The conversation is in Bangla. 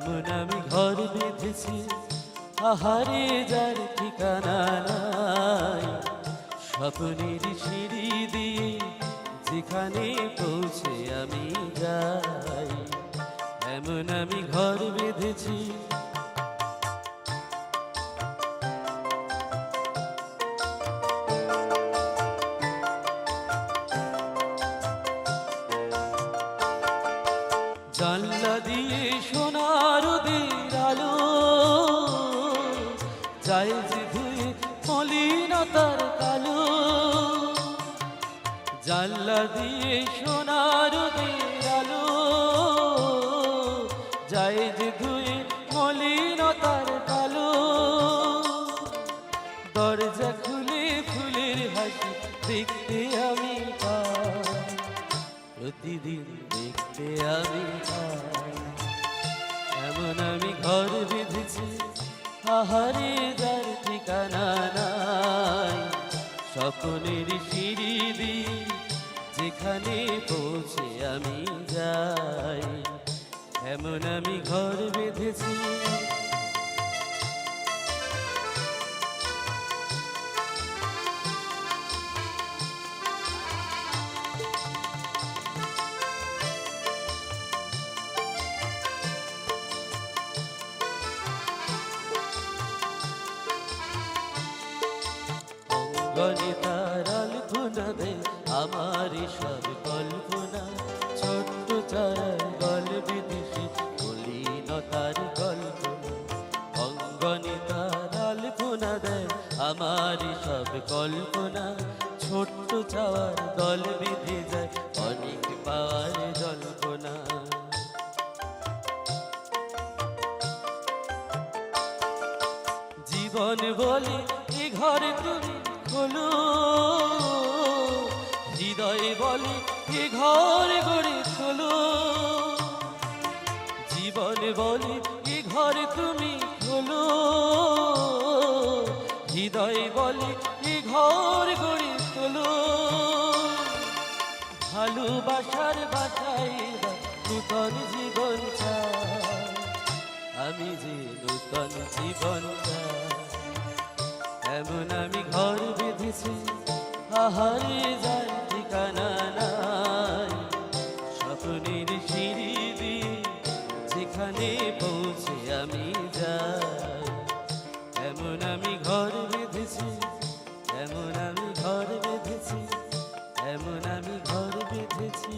এমন আমি ঘর বেঁধেছি, আহারে যার ঠিকানা নাই। স্বপ্নের সিঁড়ি দিয়ে যেখানে পৌঁছে আমি যাই। এমন আমি ঘর বেঁধেছি। জানলা দিয়ে সোনার যায় যে ধুয়ে মলিনতার কালো। জানলা দিয়ে সোনার আলো। যায় যে ধুয়ে মলিনতার কালো। দরজা খুলে ফুলের হাসি দেখতে আমি প্রতিদিন দেখতে আমি এমন আমি ঘর বেঁধেছি। আহারে যার ঠিকানা নাই স্বপ্নের সিঁড়ি যেখানে পৌঁছে আমি যাই। এমন আমি ঘর বেঁধেছি অঙ্গনে তার আলপনা দে আমার সব কল্পনা। ছোট্ট চারার গল বিদেশি মলিনতার কল্পনা। অঙ্গনে তার আলপনা দে আমার সব কল্পনা। ছোট্ট চাওয়ার দল বিধে যায় অনেক পাওয়ার জল্পনা। জীবন বলে এ ঘরে তুমি খোলো হৃদয় বলে এ ঘর গড়ে খোলো জীবন বলে এ ঘরে তুমি খোলো। হৃদয় বলে এ ঘর গড়ে তোলো। ভালোবাসার এবার নূতন জীবন চাই। আমি যে নূতন জীবন চাই। এমন আমি ঘর বেঁধেছি, আহারে যার ঠিকানা নাই। স্বপ্নের সিঁড়ি দিয়ে যেখানে পৌঁছে আমি যাই। এমন আমি ঘর বেঁধেছি এমন আমি ঘর বেঁধেছি এমন আমি ঘর বেঁধেছি।